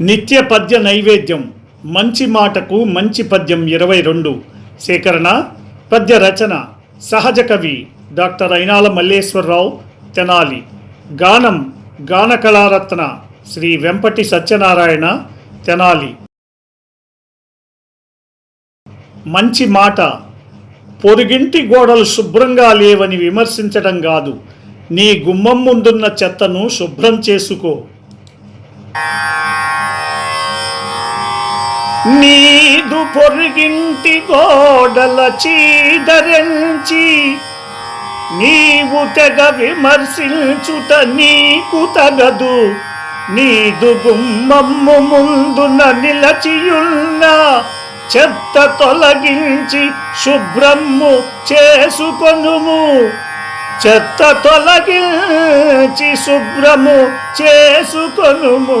నిత్య పద్య నైవేద్యం మంచి మాటకు మంచి పద్యం ఇరవై రెండు. సేకరణ పద్య రచన సహజ కవి డాక్టర్ అయినాల మల్లేశ్వరరావు తెనాలి. గానం గాన కళారత్న శ్రీ వెంపటి సత్యనారాయణ తెనాలి. మంచి మాట పొరుగింటి గోడలు శుభ్రంగా లేవని విమర్శించడం కాదు. నీ గుమ్మం ముందున్న చెత్తను శుభ్రం చేసుకో. నీదు పొరుగింటి గోడల చీదరించి నీవు తెగ విమర్శించుట నీకు తగదు. నీదు గుమ్మమ్ము ముందున నిలచియున్న చెత్త తొలగించి శుభ్రము చేసుకొనుము. చెత్త తొలగించి శుభ్రము చేసుకొనుము.